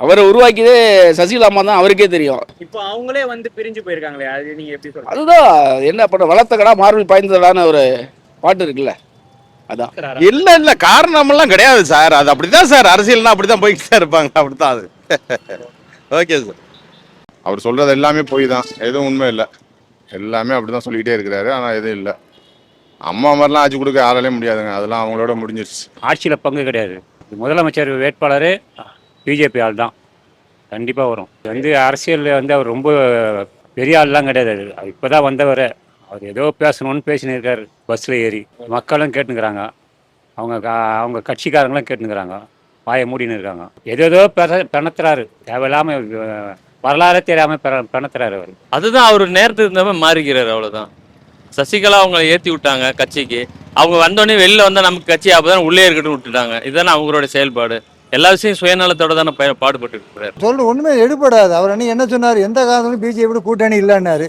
அவரை உருவாக்கியதே சசிகலாமா தான் அவருக்கே தெரியும். இப்போ அவங்களே வந்து பிரிஞ்சு போயிருக்காங்களே அது நீங்க எப்படி சொல்றீங்க? அதுதான் என்ன பண்ண வளர்த்த கடா மார்பில் பாய்ந்ததான ஒரு பாட்டு இருக்குல்ல? அதான். இல்ல இல்ல காரணமெல்லாம் கிடையாது சார். அது அப்படிதான் சார். அரசியல்னா அப்படிதான் போய்கிட்டு தான் இருப்பாங்க. அப்படித்தான் அது. Okay sir. அவர் சொல்றது எல்லாமே போய் தான் எதுவும் உண்மை இல்லை. எல்லாமே அப்படிதான் சொல்லிக்கிட்டே இருக்கிறாரு. ஆனால் எதுவும் இல்லை. அம்மா மாதிரிலாம் ஆட்சி கொடுக்க யாராலையும் முடியாதுங்க. அதெல்லாம் அவங்களோட முடிஞ்சிருச்சு. ஆட்சியில் பங்கு கிடையாது. முதலமைச்சர் வேட்பாளர் பிஜேபி ஆள் தான் கண்டிப்பாக வரும். இது வந்து அரசியலில் வந்து அவர் ரொம்ப பெரிய ஆள்லாம் கிடையாது. இப்போ தான் வந்தவர். அவர் ஏதோ பேசணும்னு பேசினிருக்கார். பஸ்ஸில் ஏறி. மக்களும் கேட்டுக்கிறாங்க அவங்க அவங்க கட்சிக்காரங்களும் கேட்டுக்கிறாங்க வாயை மூடின்னு இருக்காங்க ஏதேதோ பெற பிணத்துறாரு. தேவையில்லாமல் வரலாறே தெரியாமல் பிணத்துறாரு அவர். அதுதான் அவர் நேரத்துக்கு இருந்த மாதிரி மாறிக்கிறாரு அவ்வளவுதான். சசிகலா அவங்களை ஏற்றி விட்டாங்க கட்சிக்கு. அவங்க வந்தோடனே வெளில வந்தால் நமக்கு கட்சி அப்பதான் உள்ளே இருக்கட்டும் விட்டுட்டாங்க. இதுதானே அவங்களோட செயல்பாடு. எல்லா விஷயம் சுயநலத்தோட தானே பாடுபட்டு சொல்ற ஒண்ணுமே எடுபடாது. அவர் அன்னைக்கு என்ன சொன்னார்? எந்த காலத்திலும் பிஜேபி கூட்டணி இல்லைன்னாரு.